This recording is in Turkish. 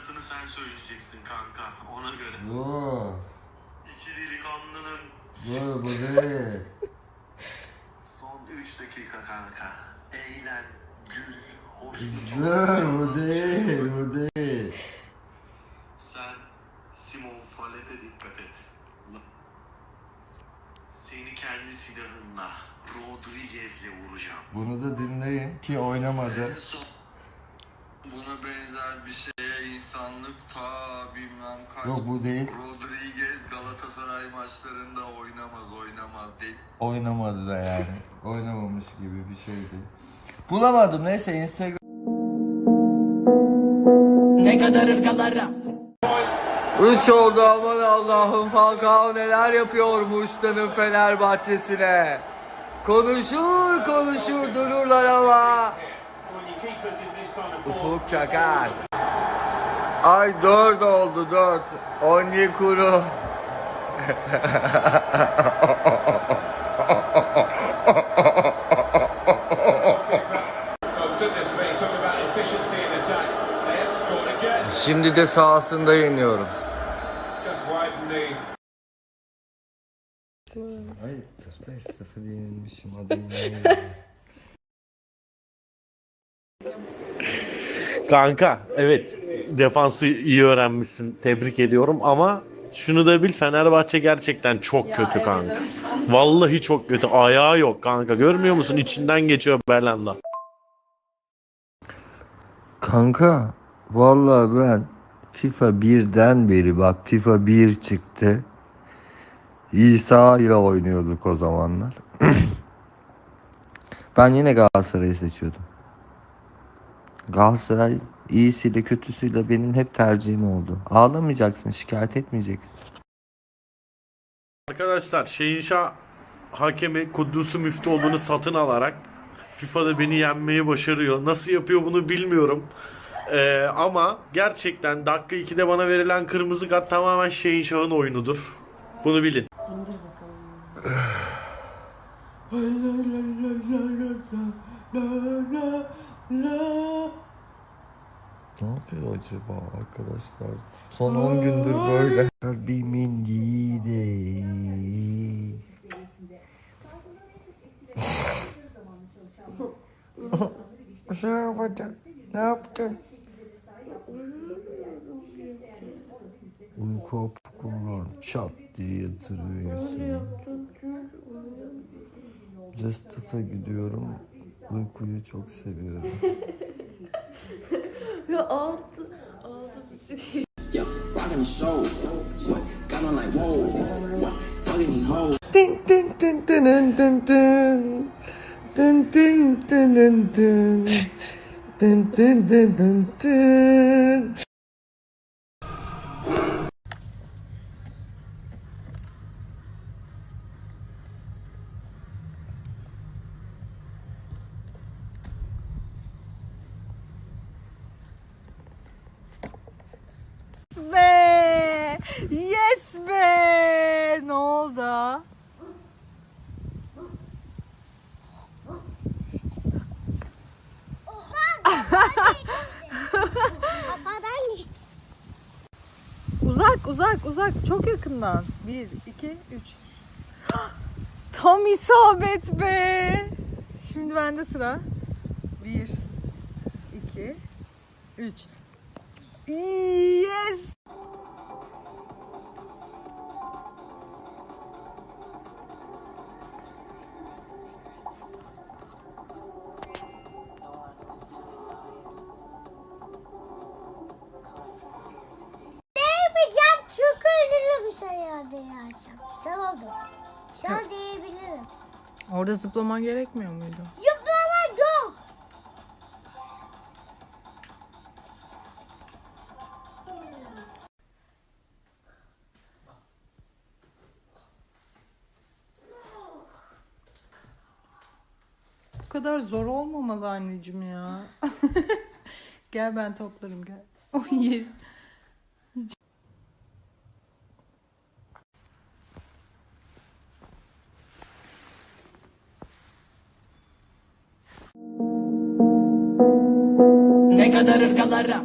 nakaratını sen söyleyeceksin kanka. Ona göre. Dur. İki delikanlının Dur bu değil. son 3 dakika kanka. Eğlen, gül, hoşnut ol, Dur bu değil. şey Bu değil. Sen Simon Fallet'e dikkat et. Seni kendi silahınla Rodriguez'le vuracağım. Bunu da dinleyin ki oynamadı. buna benzer bir şeye insanlık ta bilmem kaç Yok bu değil. Rodriguez Galatasaray maçlarında oynamaz oynamaz değil. Oynamadı da yani. Oynamamış gibi bir şeydi. Bulamadım neyse Instagram. Ne kadar ırgalara 3 oldu aman Allah'ım Falcao neler yapıyormuş Tanın Fenerbahçe'sine. Konuşur konuşur dururlar ama. Ufuk Çakar. Ay 4 oldu 4. Onyekuru. Goodness me, talking about efficiency in attack. They have scored again. Şimdi de sahasında yeniyorum. Ay 5-0 yenilmişim adı Kanka evet defansı iyi öğrenmişsin. Tebrik ediyorum ama şunu da bil Fenerbahçe gerçekten çok kötü kanka. Vallahi çok kötü. Ayağı yok kanka. Görmüyor musun? İçinden geçiyor Belanda. Kanka vallahi ben FIFA 1'den beri bak FIFA 1 çıktı. İsa ile oynuyorduk o zamanlar. ben yine Galatasaray'ı seçiyordum. Galatasaray iyisiyle kötüsüyle benim hep tercihim oldu. Ağlamayacaksın, şikayet etmeyeceksin. Arkadaşlar Şehinşah hakemi Kudüs'ü Müftüoğlu'nu satın alarak FIFA'da beni yenmeyi başarıyor. Nasıl yapıyor bunu bilmiyorum. Ee, ama gerçekten dakika 2'de bana verilen kırmızı kart tamamen Şehinşah'ın oyunudur. Bunu bilin. Ne yapıyor acaba arkadaşlar? Son 10 gündür böyle. Kalbimin didi. Ne yapacak? Ne yaptın? Uyku hapı kullan. Çat diye yatırıyorsun. Restat'a gidiyorum. Uykuyu çok seviyorum. We're old all the... Yo, rockin' show. What? Got on like, whoa. What? Fucking hoe. Ding, ding, ding, ding, ding, ding, ding. Dun dun dun dun dun dun dun dun dun dun Yes be! Ne oldu? Uzak uzak uzak çok yakından. Bir, iki, üç. Tam isabet be! Şimdi bende sıra. Bir, iki, üç. Yes! Değersem. Sana da. Sana değebilirim. Orada zıplaman gerekmiyor muydu? Zıplama yok. Bu kadar zor olmamalı anneciğim ya. gel ben toplarım gel. O iyi. Ne kadar ırgalara